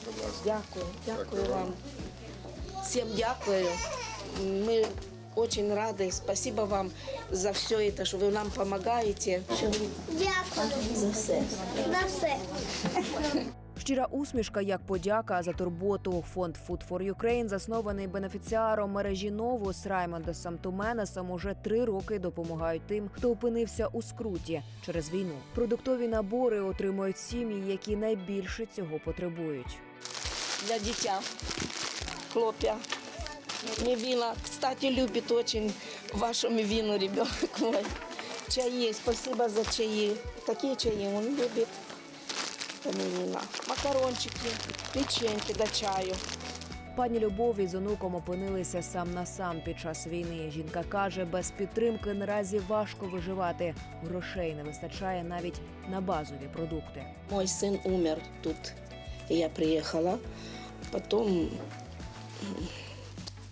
Будь ласка. Дякую, дякую Дякую вам. вам. Всім дякую. Ми очень рады. Спасибо вам за все это, что вы нам помогаете. Дякую За все. за все. Щира усмішка як подяка за турботу. Фонд Food for Ukraine, заснований бенефіціаром мережі Новус Раймондесом Туменесом, уже три роки допомагають тим, хто опинився у скруті через війну. Продуктові набори отримують сім'ї, які найбільше цього потребують. Для дитя. Хлопья. Мивина, кстати, любит очень вашу мивину, ребенок мой. Чаи, спасибо за чаи. Такие чаи он любит. Это мивина. Макарончики, печеньки до чаю. Пані Любові з онуком опинилися сам на сам під час війни. Жінка каже, без підтримки наразі важко виживати. Грошей не вистачає навіть на базові продукти. Мой сын умер тут, я приехала. Потом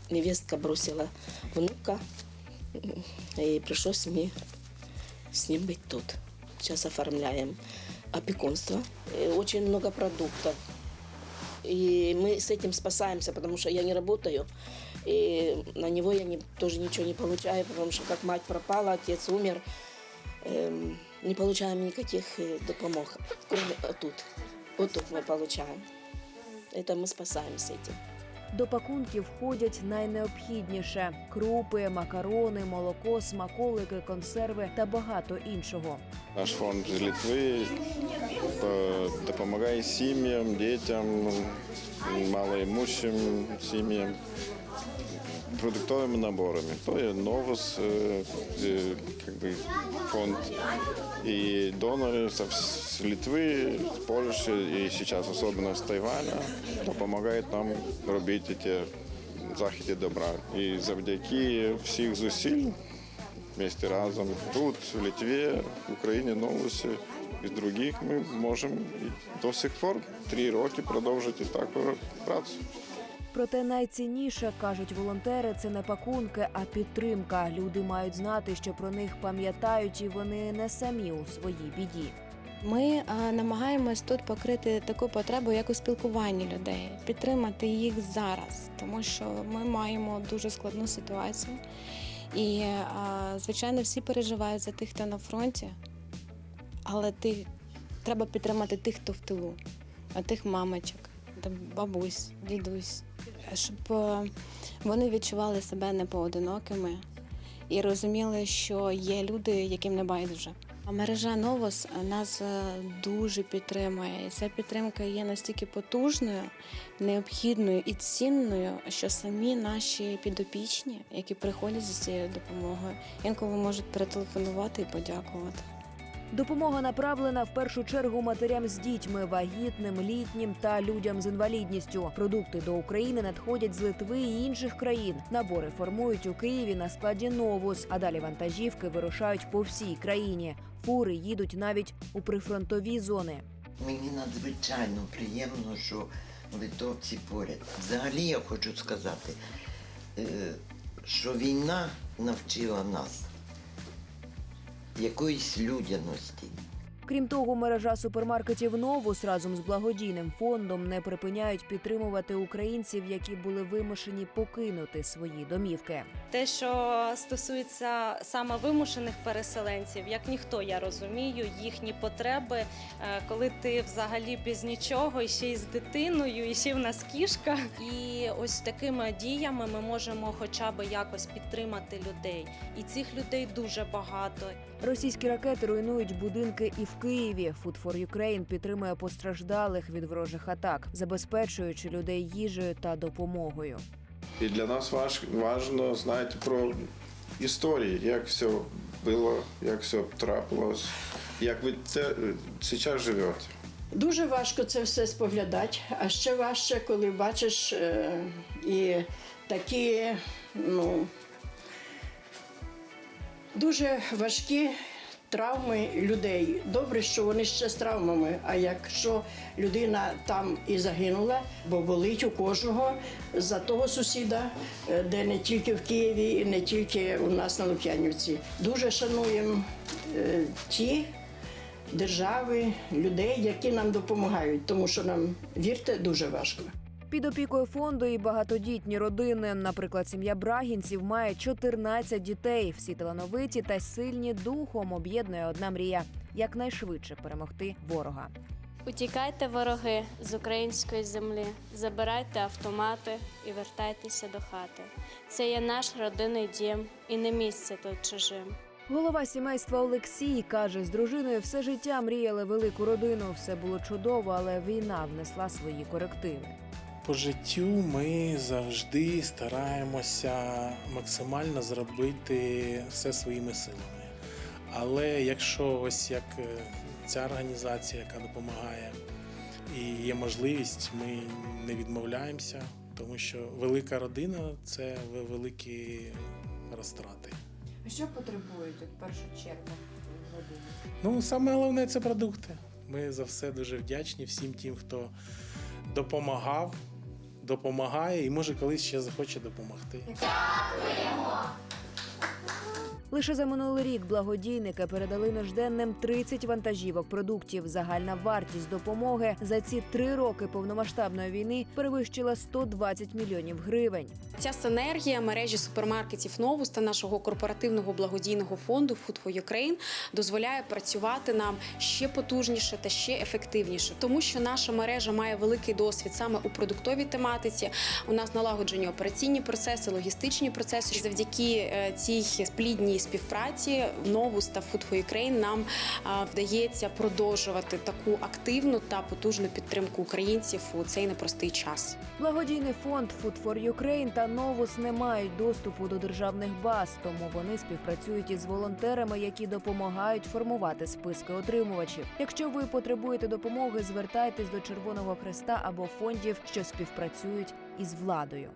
невестка бросила внука, и пришлось мне с ним быть тут. Сейчас оформляем опекунство. Очень много продуктов. И мы с этим спасаемся, потому что я не работаю. И на него я не, тоже ничего не получаю, потому что как мать пропала, отец умер, эм, не получаем никаких э, допомог, кроме э, тут. Вот тут мы получаем. Это мы спасаемся этим. До пакунків входять найнеобхідніше: крупи, макарони, молоко, смаколики, консерви та багато іншого. Наш фонд з Литви е, допомагає сім'ям, дітям, малоімущим сім'ям продуктовими наборами. То є Новус, е, е, фонд і донори з Литви, з Польщі і зараз особливо з Тайваня допомагають нам робити ті заходи добра. І завдяки всіх зусиль вместе разом. Тут, в Литве, в Україні, Новосі і других ми можемо і до сих пор три роки продовжити таку працю. Проте найцінніше кажуть волонтери, це не пакунки, а підтримка. Люди мають знати, що про них пам'ятають, і вони не самі у своїй біді. Ми е, намагаємось тут покрити таку потребу, як у спілкуванні людей, підтримати їх зараз, тому що ми маємо дуже складну ситуацію. І, е, звичайно, всі переживають за тих, хто на фронті, але ти, треба підтримати тих, хто в тилу, а тих мамочок, бабусь, дідусь, щоб е, вони відчували себе непоодинокими і розуміли, що є люди, яким не байдуже. А мережа Новос нас е, дуже підтримує. І ця підтримка є настільки потужною, необхідною і цінною, що самі наші підопічні, які приходять за цією допомогою, інколи можуть перетелефонувати і подякувати. Допомога направлена в першу чергу матерям з дітьми, вагітним, літнім та людям з інвалідністю. Продукти до України надходять з Литви і інших країн. Набори формують у Києві на складі Новус, а далі вантажівки вирушають по всій країні. Фури їдуть навіть у прифронтові зони. Мені надзвичайно приємно, що литовці поряд. Взагалі я хочу сказати, е, що війна навчила нас якоїсь людяності. Крім того, мережа супермаркетів Новус разом з благодійним фондом не припиняють підтримувати українців, які були вимушені покинути свої домівки. Те, що стосується саме вимушених переселенців, як ніхто я розумію їхні потреби, е, коли ти взагалі без нічого, і ще й з дитиною, і ще в нас кішка. І ось такими діями ми можемо хоча б якось підтримати людей. І цих людей дуже багато. Російські ракети руйнують будинки і в Києві. Food for Ukraine підтримує постраждалих від ворожих атак, забезпечуючи людей їжею та допомогою. І для нас важ, важливо знати про історії, як все було, як все трапилось, як ви це зараз живете. Дуже важко це все споглядати, а ще важче, коли бачиш е, і такі, ну, дуже важкі травми людей. Добре, що вони ще з травмами. А якщо людина там і загинула, бо болить у кожного за того сусіда, е, де не тільки в Києві, і не тільки у нас на Лук'янівці. Дуже шануємо е, ті держави, людей, які нам допомагають, тому що нам вірте дуже важко. Під опікою фонду і багатодітні родини. Наприклад, сім'я Брагінців має 14 дітей. Всі талановиті та сильні духом об'єднує одна мрія якнайшвидше перемогти ворога. Утікайте, вороги, з української землі, забирайте автомати і вертайтеся до хати. Це є наш родинний дім і не місце тут чужим. Голова сімейства Олексій каже, з дружиною все життя мріяли велику родину. Все було чудово, але війна внесла свої корективи. По життю ми завжди стараємося максимально зробити все своїми силами. Але якщо ось як е, ця організація, яка допомагає, і є можливість, ми не відмовляємося, тому що велика родина це великі розтрати. Що потребують в першу чергу родини? Ну, саме головне це продукти. Ми за все дуже вдячні всім тим, хто допомагав, допомагає і може колись ще захоче допомогти. Лише за минулий рік благодійники передали нужденним 30 вантажівок продуктів. Загальна вартість допомоги за ці три роки повномасштабної війни перевищила 120 мільйонів гривень. Ця синергія мережі супермаркетів Новус та нашого корпоративного благодійного фонду Food for Ukraine дозволяє працювати нам ще потужніше та ще ефективніше, тому що наша мережа має великий досвід саме у продуктовій тематиці. У нас налагоджені операційні процеси, логістичні процеси. Завдяки е, цій плідній співпраці Новус та Food for Ukraine нам вдається продовжувати таку активну та потужну підтримку українців у цей непростий час. Благодійний фонд Food for Ukraine та Новус не мають доступу до державних баз, тому вони співпрацюють із волонтерами, які допомагають формувати списки отримувачів. Якщо ви потребуєте допомоги, звертайтесь до Червоного Хреста або фондів, що співпрацюють із владою.